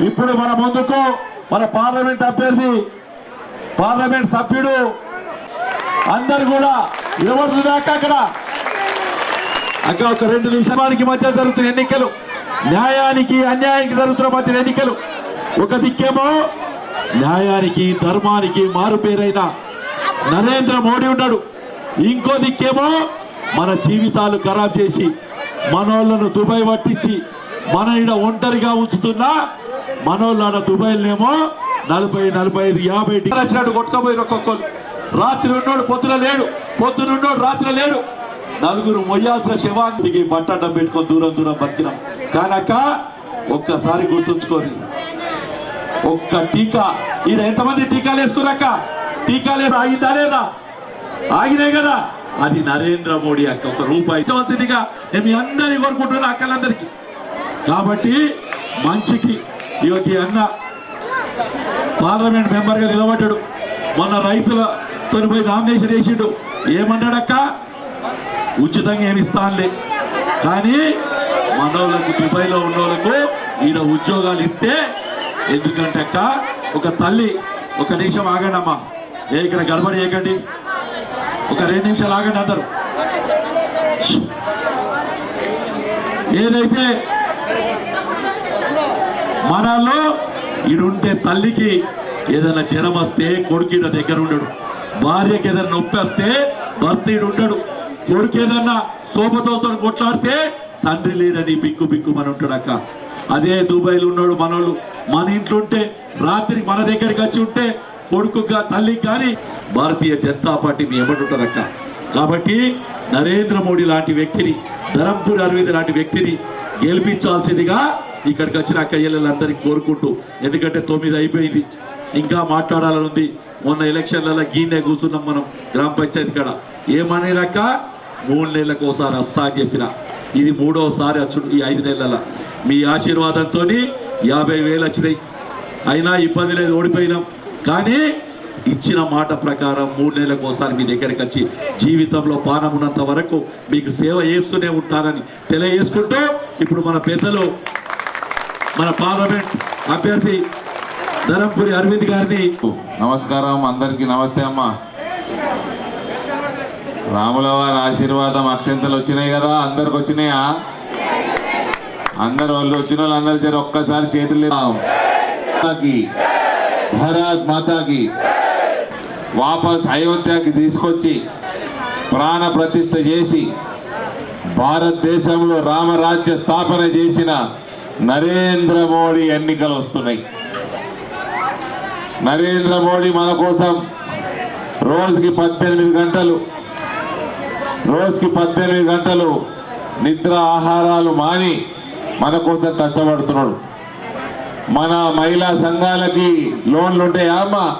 ఇప్పుడు మన ముందుకు మన పార్లమెంట్ అభ్యర్థి పార్లమెంట్ సభ్యుడు అందరు కూడా ఎవరు దాకా అక్కడ? అక్క ఒక రెండు నిమిషానికి మధ్య జరుగుతున్న ఎన్నికలు న్యాయానికి అన్యాయానికి జరుగుతున్న మధ్య ఎన్నికలు. ఒక దిక్కేమో న్యాయానికి ధర్మానికి మారు పేరైన నరేంద్ర మోడీ ఉన్నాడు. ఇంకో దిక్కేమో మన జీవితాలు ఖరాబ్ చేసి మనోళ్ళను దుబాయ్ పట్టించి మన ఈడ ఒంటరిగా ఉంచుతున్నా మనోళ్ళ ఆడ నలభై నలభై ఐదు యాభై డిగ్రీ వచ్చినట్టు కొట్టుకోబోయి ఒక్కొక్కరు రాత్రి ఉన్నోడు పొద్దున లేడు పొద్దున ఉన్నోడు రాత్రి లేడు. నలుగురు మొయ్యాల్సిన శవానికి బట్టడం పెట్టుకొని దూరం దూరం బతికినాం. కానక్క ఒక్కసారి గుర్తుంచుకొని ఒక్క టీకా. ఈయన ఎంతమంది టీకాలు వేసుకున్నాక టీకాలు వేసి ఆగిందా లేదా? ఆగినాయి కదా. అది నరేంద్ర మోడీ అక్క ఒక రూపాయి ఇచ్చవలసిందిగా నేను మీ అందరినీ కోరుకుంటున్నాను అక్కలందరికీ. కాబట్టి మంచికి ఈ అన్న పార్లమెంట్ మెంబర్గా నిలబడ్డాడు. మొన్న రైతులతో పోయి నామినేషన్ వేసిండు. ఏమన్నాడక్క ఉచితంగా ఏమి ఇస్తానులే. కానీ మనోళ్ళకు దుబాయ్లో ఉన్నోళ్ళకు ఈడ ఉద్యోగాలు ఇస్తే ఎందుకంటే అక్క ఒక తల్లి ఒక నిమిషం ఆగండమ్మా. ఏ ఇక్కడ గడబడి ఏకండి. ఒక రెండు నిమిషాలు ఆగండి అందరు. ఏదైతే మనలో ఈడుంటే తల్లికి ఏదైనా జ్వరం వస్తే కొడుకు ఈడ దగ్గర ఉండడు. భార్యకి ఏదైనా నొప్పి వస్తే భర్త ఉండడు. కొడుకు ఏదన్నా సోపతోతో కొట్లాడితే తండ్రి లేదని బిక్కు బిక్కు మన ఉంటాడు అక్క. అదే దుబాయ్లో ఉన్నాడు మనోళ్ళు. మన ఇంట్లో ఉంటే రాత్రి మన దగ్గరికి వచ్చి ఉంటే కొడుకుగా తల్లి తల్లికి కానీ భారతీయ జనతా పార్టీ మీ ఎమ్మటి కాబట్టి నరేంద్ర మోడీ లాంటి వ్యక్తిని ధరంపూర్ అరవింద్ లాంటి వ్యక్తిని గెలిపించాల్సిందిగా ఇక్కడికి వచ్చిన అక్క కోరుకుంటూ ఎందుకంటే తొమ్మిది అయిపోయింది. ఇంకా మాట్లాడాలని ఉంది. మొన్న ఎలక్షన్లలో గీనే కూర్చున్నాం మనం గ్రామ పంచాయతీ కాడ. ఏమనేలక్క? మూడు నెలలకు ఒకసారి వస్తా అని చెప్పిన. ఇది మూడోసారి వచ్చు ఈ ఐదు నెలల. మీ ఆశీర్వాదంతో యాభై వేలు వచ్చినాయి. అయినా ఇబ్బంది లేదు ఓడిపోయినాం. కానీ ఇచ్చిన మాట ప్రకారం మూడు నెలలకు ఒకసారి మీ దగ్గరికి వచ్చి జీవితంలో పానం ఉన్నంత వరకు మీకు సేవ చేస్తూనే ఉంటారని తెలియజేసుకుంటూ ఇప్పుడు మన పెద్దలు మన పార్లమెంట్ అభ్యర్థి ధరంపురి అరవింద్ గారిని నమస్కారం అందరికీ నమస్తే అమ్మ. రాముల వారి ఆశీర్వాదం అక్షంతలు వచ్చినాయి కదా అందరికి వచ్చినాయా? అందరు వాళ్ళు వచ్చిన వాళ్ళు అందరి జర ఒక్కసారి చేతులు మాతాకి భారత్ మాతాకి వాపస్ అయోధ్యకి తీసుకొచ్చి ప్రాణ ప్రతిష్ఠ చేసి భారతదేశంలో రామరాజ్య స్థాపన చేసిన నరేంద్ర మోడీ ఎన్నికలు వస్తున్నాయి. నరేంద్ర మోడీ మన కోసం రోజుకి పద్దెనిమిది గంటలు రోజుకి పద్దెనిమిది గంటలు నిద్ర ఆహారాలు మాని మన కోసం కష్టపడుతున్నాడు. మన మహిళా సంఘాలకి లోన్లు ఉంటాయా అమ్మా?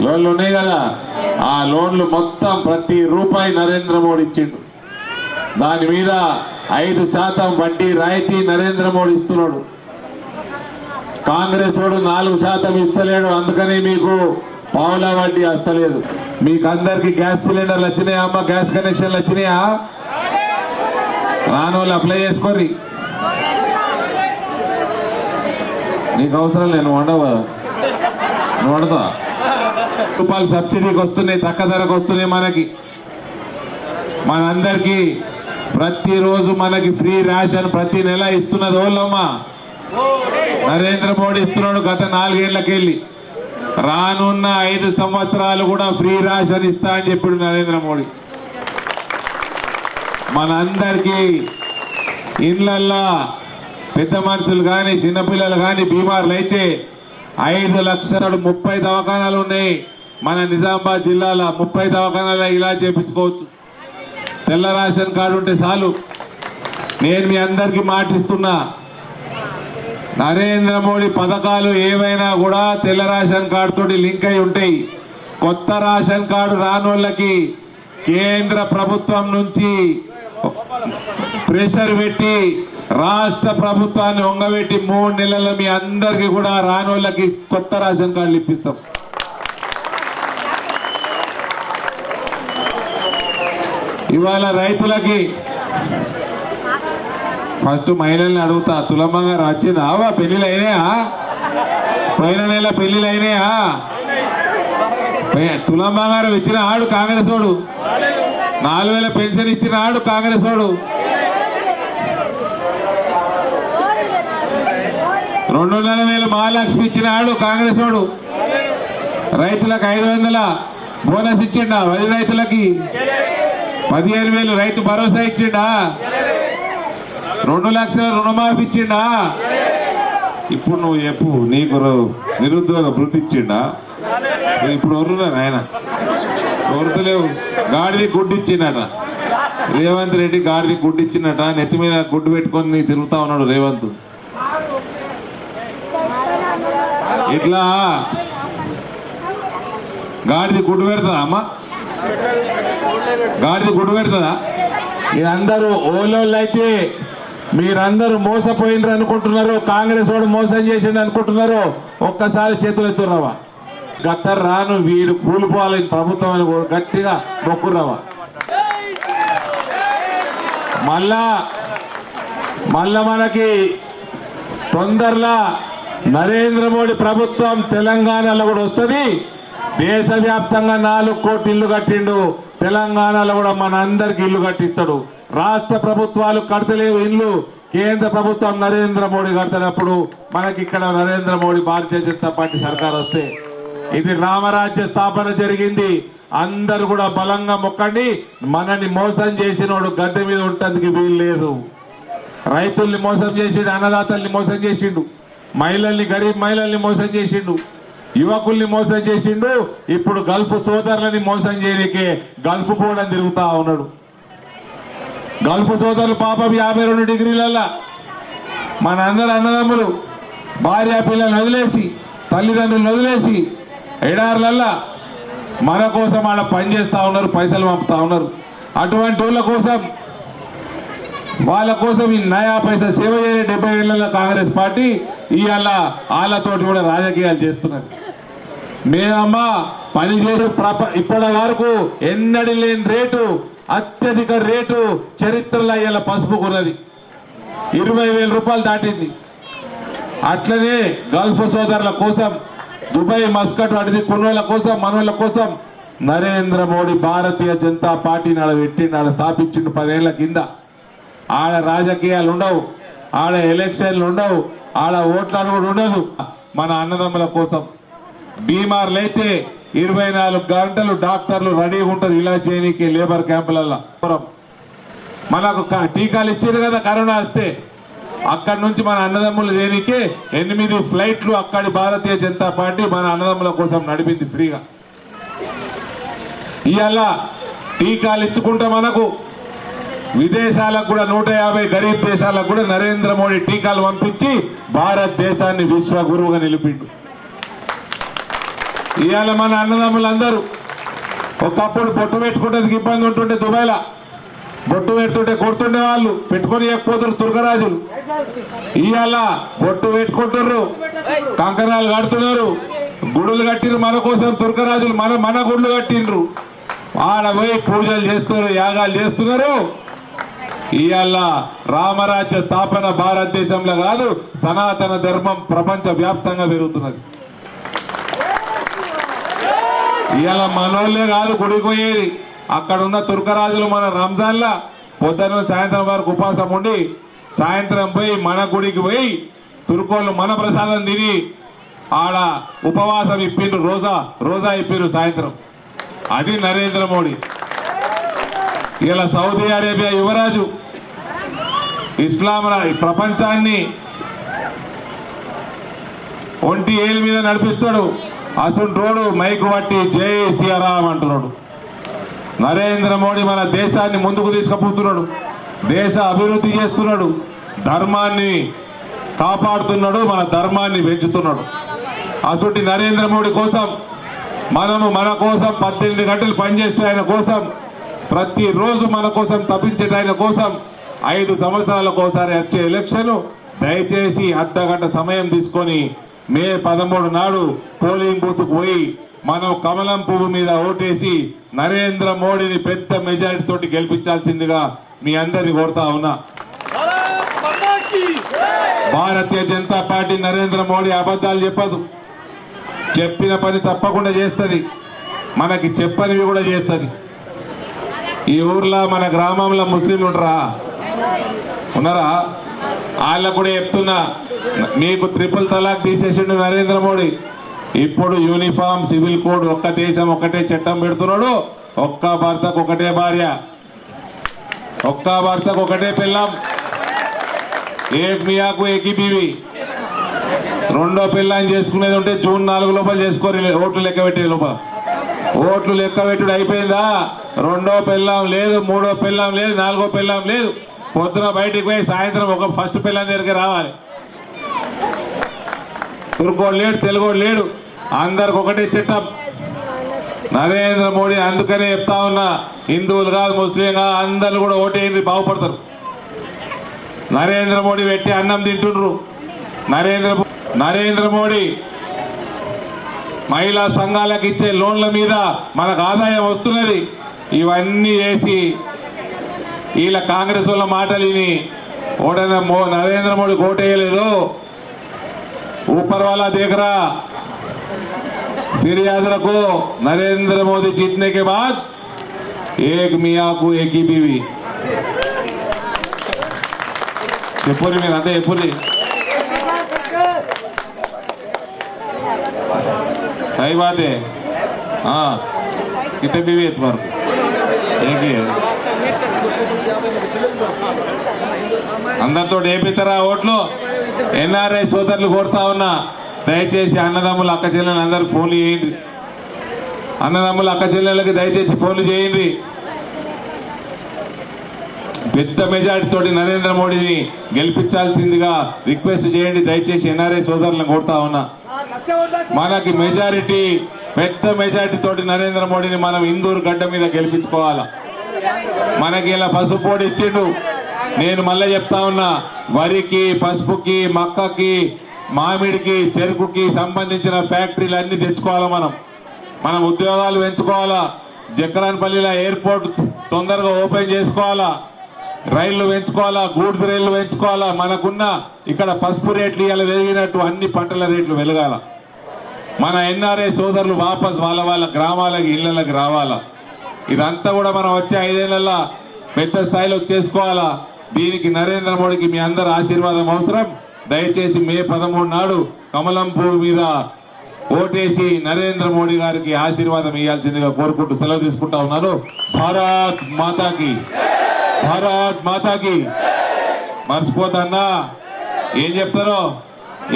లోన్లు ఉన్నాయి కదా. ఆ లోన్లు మొత్తం ప్రతి రూపాయి నరేంద్ర మోడీ ఇచ్చిండు. దాని మీద ఐదు శాతం వడ్డీ రాయితీ నరేంద్ర మోడీ ఇస్తున్నాడు. కాంగ్రెస్ వాడు నాలుగు శాతం ఇస్తలేడు అందుకని మీకు పావులా వడ్డీ వస్తలేదు. మీకు అందరికి గ్యాస్ సిలిండర్లు వచ్చినాయా అమ్మ? గ్యాస్ కనెక్షన్లు వచ్చినాయా? రాని వాళ్ళు అప్లై చేసుకోర్రి. నీకు అవసరం లేదు నువ్వు వండవు? కదా నువ్వు వండుతా రూపాయలు సబ్సిడీకి వస్తున్నాయి తక్కువ ధరకు వస్తున్నాయి మనకి. మనందరికీ ప్రతిరోజు మనకి ఫ్రీ రేషన్ ప్రతి నెల ఇస్తున్నది ఓళ్ళమ్మా. నరేంద్ర మోడీ ఇస్తున్నాడు గత నాలుగేళ్ళకెళ్ళి. రానున్న ఐదు సంవత్సరాలు కూడా ఫ్రీ రేషన్ ఇస్తా అని చెప్పాడు నరేంద్ర మోడీ. మనందరికీ ఇండ్లల్లో పెద్ద మనుషులు కానీ చిన్నపిల్లలు కానీ బీమార్లు అయితే ఐదు లక్షల ముప్పై దవాఖానాలు ఉన్నాయి. మన నిజామాబాద్ జిల్లాలో ముప్పై దవాఖానాలు ఇలా చేపించుకోవచ్చు. తెల్ల రేషన్ కార్డు ఉంటే చాలు. నేను మీ అందరికీ మాటిస్తున్నా. నరేంద్ర మోడీ పథకాలు ఏవైనా కూడా తెల్ల రేషన్ కార్డు తోటి లింక్ అయి ఉంటాయి. కొత్త రేషన్ కార్డు రాని కేంద్ర ప్రభుత్వం నుంచి ప్రెషర్ పెట్టి రాష్ట్ర ప్రభుత్వాన్ని ఒంగబెట్టి మూడు నెలల మీ అందరికీ కూడా రాని కొత్త రేషన్ కార్డులు ఇప్పిస్తాం. ఇవాళ రైతులకి ఫస్ట్ మహిళల్ని అడుగుతా తులమ్మ గారు వచ్చిందావా పెళ్ళిళ్ళు అయినాయా పోయిన నెల పెళ్ళిళ్ళు అయినాయా పే- ఇచ్చిన ఆడు కాంగ్రెస్ వాడు. నాలుగు వేల పెన్షన్ ఇచ్చిన ఆడు కాంగ్రెస్ వాడు. రెండున్నర వేలు మహాలక్ష్మి ఇచ్చిన ఆడు కాంగ్రెస్ వాడు. రైతులకు ఐదు వందల బోనస్ ఇచ్చిండా వరి రైతులకి. పదిహేను వేలు రైతు భరోసా ఇచ్చిండా? రెండు లక్షల రుణమాఫీ ఇచ్చిండా? ఇప్పుడు నువ్వు చెప్పు నీకు రు- నిరుద్యోగ భృతి ఇచ్చిండా? ఇప్పుడు వరునా ఆయన వరుతలేవు గాడిది గుడ్డు ఇచ్చిండట. రేవంత్ రెడ్డి గాడిది గుడ్డు ఇచ్చిండట. నెత్తి మీద గుడ్డు పెట్టుకొని తిరుగుతా ఉన్నాడు రేవంత్. ఇట్లా? గాడిది గుడ్డు పెడతాదా అమ్మ? గాడిది గుడ్డు పెడుతుందా? మీరందరూ ఓలోళ్ళు అయితే మీరందరూ మోసపోయినరు అనుకుంటున్నారు కాంగ్రెస్ వాడు మోసం చేసిండు అనుకుంటున్నారు ఒక్కసారి చేతులు ఎత్తుర్రవా గత రాను వీరు కూలిపోవాలని ప్రభుత్వం అని కూడా గట్టిగా మొక్కుర్రవా మళ్ళా మళ్ళా మనకి తొందరలా నరేంద్ర మోడీ ప్రభుత్వం తెలంగాణలో కూడా వస్తుంది. దేశవ్యాప్తంగా నాలుగు కోట్లు ఇల్లు కట్టిండు. తెలంగాణలో కూడా మన అందరికి ఇల్లు కట్టిస్తాడు. రాష్ట్ర ప్రభుత్వాలు కడతలేవు ఇల్లు. కేంద్ర ప్రభుత్వం నరేంద్ర మోడీ కడతనప్పుడు మనకి ఇక్కడ నరేంద్ర మోడీ భారతీయ జనతా పార్టీ సర్కార్ వస్తే ఇది రామరాజ్య స్థాపన జరిగింది. అందరు కూడా బలంగా మొక్కండి. మనని మోసం చేసినోడు గద్దె మీద ఉండటానికి వీలు లేదు. రైతుల్ని మోసం చేసిండు అన్నదాతల్ని మోసం చేసిండు. మహిళల్ని గరీబ్ మహిళల్ని మోసం చేసిండు. యువకుల్ని మోసం చేసిండు. ఇప్పుడు గల్ఫ్ సోదరులని మోసం చేయడానికి గల్ఫ్ పోవడం తిరుగుతా ఉన్నాడు. గల్ఫ్ సోదరులు పాపం యాభై రెండు డిగ్రీలల్లా మన అందరు అన్నదమ్ములు భార్య పిల్లల్ని వదిలేసి తల్లిదండ్రులను వదిలేసి ఎడార్లల్లా మన కోసం ఆడ పని చేస్తూ ఉన్నారు పైసలు పంపుతా ఉన్నారు. అటువంటి వాళ్ళ కోసం వాళ్ళ కోసం ఈ నయా పైసా సేవ చేయ డెబ్బై ఏళ్ళ కాంగ్రెస్ పార్టీ ఇవాళ వాళ్ళతోటి కూడా రాజకీయాలు చేస్తున్నారు. మేమమ్మా పని చేసే ప్రప ఇప్పటి వరకు ఎన్నడి లేని రేటు అత్యధిక రేటు చరిత్రలో ఇవాళ పసుపు కొన్నది ఇరవై వేల రూపాయలు దాటింది. అట్లనే గల్ఫ్ సోదరుల కోసం దుబాయ్ మస్కట్ అడిది కొనుగోళ్ళ కోసం మనోళ్ళ కోసం నరేంద్ర మోడీ భారతీయ జనతా పార్టీని ఆడ పెట్టిండు ఆడ స్థాపించిండు పదేళ్ళ కింద. ఆడ రాజకీయాలు ఉండవు ఆడ ఎలక్షన్లు ఉండవు ఆడ ఓట్లను కూడా ఉండదు. మన అన్నదమ్ముల కోసం. బీమార్లు అయితే ఇరవై నాలుగు గంటలు డాక్టర్లు రెడీగా ఉంటారు ఇలా చేయనీకి లేబర్ క్యాంపులలో మనకు టీకాలు ఇచ్చారు కదా కరోనా వస్తే. అక్కడి నుంచి మన అన్నదమ్ములు దేనికి? ఎనిమిది ఫ్లైట్లు అక్కడి భారతీయ జనతా పార్టీ మన అన్నదమ్ముల కోసం నడిపింది ఫ్రీగా. ఇవాళ టీకాలు ఇచ్చుకుంటే మనకు విదేశాలకు కూడా నూట యాభై గరీబ్ దేశాలకు కూడా నరేంద్ర మోడీ టీకాలు పంపించి భారతదేశాన్ని విశ్వ గురువుగా నిలిపిండు. ఇవాళ మన అన్నదమ్ములందరూ ఒకప్పుడు బొట్టు పెట్టుకుంటే ఇబ్బంది ఉంటుండే దుబాయ్లా. బొట్టు పెడుతుంటే కొడుతుండే వాళ్ళు పెట్టుకొని ఇవ్వకపోతున్నారు తుర్గరాజులు ఇవాళ బొట్టు పెట్టుకుంటున్నారు కంకణాలు కడుతున్నారు గుడులు కట్టిరు మన కోసం తుర్కరాజులు మన మన గుళ్ళు కట్టిండ్రు. ఆడ పోయి పూజలు చేస్తున్నారు యాగాలు చేస్తున్నారు. ఇవాళ రామరాజ్య స్థాపన భారతదేశంలో కాదు సనాతన ధర్మం ప్రపంచ వ్యాప్తంగా పెరుగుతున్నది. ఇవాళ మనోళ్ళే కాదు గుడికి అక్కడ ఉన్న తుర్కరాజులు మన రంజాన్లా పొద్దున సాయంత్రం వరకు ఉపవాసం ఉండి సాయంత్రం పోయి మన గుడికి పోయి తుర్కోళ్ళు మన ప్రసాదం తిని ఆడ ఉపవాసం ఇప్పిండ్రు రోజా రోజా ఇప్పిండ్రు సాయంత్రం. అది నరేంద్ర మోడీ. ఇలా సౌదీ అరేబియా యువరాజు ఇస్లాం రా- ఈ ప్రపంచాన్ని ఒంటి ఏలి మీద నడిపిస్తాడు. అసుంట్రోడు మైకు పట్టి జై సియారాం అంటున్నాడు. నరేంద్ర మోడీ మన దేశాన్ని ముందుకు తీసుకుపోతున్నాడు. దేశ అభివృద్ధి చేస్తున్నాడు. ధర్మాన్ని కాపాడుతున్నాడు మన ధర్మాన్ని పెంచుతున్నాడు. అసలు నరేంద్ర మోడీ కోసం మనము మన కోసం పద్దెనిమిది గంటలు పనిచేసే ఆయన కోసం ప్రతిరోజు మన కోసం తప్పించే ఆయన కోసం ఐదు సంవత్సరాలకు ఒకసారి వచ్చే ఎలక్షన్లు దయచేసి అర్ధ గంట సమయం తీసుకొని మే పదమూడు నాడు పోలింగ్ బూత్కు పోయి మనం కమలం పువ్వు మీద ఓటేసి నరేంద్ర మోడీని పెద్ద మెజారిటీ తోటి గెలిపించాల్సిందిగా మీ అందరిని కోరుతా ఉన్నా. భారతీయ జనతా పార్టీ నరేంద్ర మోడీ అబద్ధాలు చెప్పదు. చెప్పిన పని తప్పకుండా చేస్తుంది. మనకి చెప్పనివి కూడా చేస్తుంది. ఈ ఊర్లో మన గ్రామంలో ముస్లింలు ఉండరా? ఉన్నారా? వాళ్ళకు కూడా చెప్తున్నా మీకు ట్రిపుల్ తలాక్ తీసేసిండు నరేంద్ర మోడీ. ఇప్పుడు యూనిఫామ్ సివిల్ కోడ్ ఒక్క దేశం ఒకటే చట్టం పెడుతున్నాడు. ఒక్క భర్తకు ఒకటే భార్య. ఒక్క భర్తకు ఒకటే పిల్లం. ఏక్ మియాకు ఏకి బీవి రెండో పిల్లని చేసుకునేది ఉంటే జూన్ నాలుగు లోపల చేసుకోరు ఓట్లు లెక్క పెట్టే లోపల. ఓట్లు లెక్క పెట్టుడు అయిపోయిందా? రెండో పిల్లం లేదు మూడో పిల్లం లేదు నాలుగో పిల్లం లేదు. పొద్దున బయటికి పోయి సాయంత్రం ఒక ఫస్ట్ పిల్లల దగ్గరికి రావాలి. తుర్కోడు లేడు తెలుగోడు లేడు. అందరికి ఒకటే చిట్టం. నరేంద్ర మోడీ అందుకనే చెప్తా ఉన్నా హిందువులు కాదు ముస్లిం కాదు అందరు కూడా ఓటేయండి బాగుపడతారు. నరేంద్ర మోడీ పెట్టి అన్నం తింటుండ్రు. నరేంద్ర నరేంద్ర మోడీ మహిళా సంఘాలకు ఇచ్చే లోన్ల మీద మనకు ఆదాయం వస్తున్నది. ఇవన్నీ చేసి వీళ్ళ కాంగ్రెస్ వాళ్ళ మాటలు విని ఓడన మో నరేంద్ర మోడీ ఓటేయలేదు ऊपर वाला देख रहा फिर याद रखो नरेंद्र मोदी जीतने के बाद एक मियाँ को एक ही बीवी చెప్పురి మీరు అదే చెప్పురి सही बात है हाँ कितने बीवी है तुम्हारे को? एक ही है అందరితో ఏపిస్తారా ఓట్లు. ఎన్ఆర్ఐ సోదరులు కోరుతా ఉన్నా దయచేసి అన్నదమ్ములు అక్క చెల్లెలు అందరికి ఫోన్లు చేయండి. అన్నదమ్ములు అక్క చెల్లెళ్ళకి దయచేసి ఫోన్లు చేయండి. పెద్ద మెజార్టీతో నరేంద్ర మోడీని గెలిపించాల్సిందిగా రిక్వెస్ట్ చేయండి. దయచేసి ఎన్ఆర్ఐ సోదరులను కోరుతా ఉన్నా. మనకి మెజారిటీ పెద్ద మెజారిటీ తోటి నరేంద్ర మోడీని మనం ఇందూరు గడ్డ మీద గెలిపించుకోవాలా? మనకి ఇలా పసుపు పొడి ఇచ్చిండు. నేను మళ్ళీ చెప్తా ఉన్నా వరికి పసుపుకి మక్కకి మామిడికి చెరుకుకి సంబంధించిన ఫ్యాక్టరీలు అన్ని తెచ్చుకోవాలా మనం. మనం ఉద్యోగాలు పెంచుకోవాలా జక్కరాన్పల్లిలో ఎయిర్పోర్ట్ తొందరగా ఓపెన్ చేసుకోవాలా రైళ్ళు పెంచుకోవాలా గూడ్స్ రైళ్ళు పెంచుకోవాలా మనకున్న ఇక్కడ పసుపు రేట్లు ఇలా పెరిగినట్టు అన్ని పంటల రేట్లు వెలగాల. మన ఎన్ఆర్ఐ సోదరులు వాపస్ వాళ్ళ వాళ్ళ గ్రామాలకి ఇళ్ళకి రావాలా. ఇదంతా కూడా మనం వచ్చే ఐదేళ్ళలో పెద్ద స్థాయిలో చేసుకోవాలా? దీనికి నరేంద్ర మోడీకి మీ అందరి ఆశీర్వాదం అవసరం. దయచేసి మే పదమూడు నాడు కమలం పువ్వు మీద ఓటేసి నరేంద్ర మోడీ గారికి ఆశీర్వాదం ఇవ్వాల్సిందిగా కోరుకుంటూ సెలవు తీసుకుంటా ఉన్నాను. భారత్ మాతాకి. భారత్ మాతాకి. మర్చిపోతాన్నా ఏం చెప్తారో?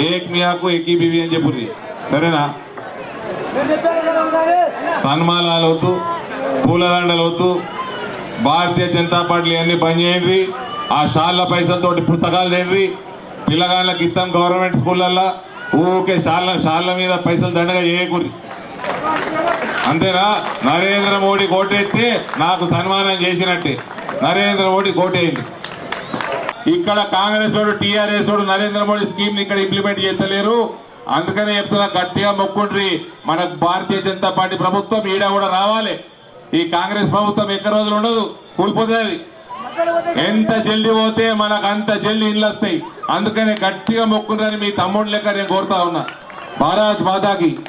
ఏక్ మియాకు ఎక్కి బివి అని చెప్పుర్రి. సరేనా? సన్మానాలు అవుతూ పూలదండలు వద్దు. భారతీయ జనతా పార్టీ అన్ని బంద్ చేయండి. ఆ షాళ్ళ పైసలతోటి పుస్తకాలు తేండి పిల్లగాళ్ళకి ఇస్తాం గవర్నమెంట్ స్కూళ్ళల్లో ఊకే షాళ్ళ షాళ్ళ మీద పైసలు దండగా చేయకూరి అంతేనా? నరేంద్ర మోడీ కోటెత్తే నాకు సన్మానం చేసినట్టే. నరేంద్ర మోడీ కోటేయండి. ఇక్కడ కాంగ్రెస్ వాడు టీఆర్ఎస్ వాడు నరేంద్ర మోడీ స్కీమ్ని ఇక్కడ ఇంప్లిమెంట్ చేస్తలేరు. అందుకనే చెప్తున్నా గట్టిగా మొక్కుండ్రి. మన భారతీయ జనతా పార్టీ ప్రభుత్వం ఈడ కూడా రావాలి. ఈ కాంగ్రెస్ ప్రభుత్వం ఎక్క రోజులు ఉండదు? కూలిపోతుంది. ఎంత జల్దీ పోతే మనకు అంత జల్దీ ఇండ్లు వస్తాయి. అందుకనే గట్టిగా మొక్కున్నారని మీ తమ్ముడు లెక్క నేను కోరుతా ఉన్నా. భారత్ మాతాకి.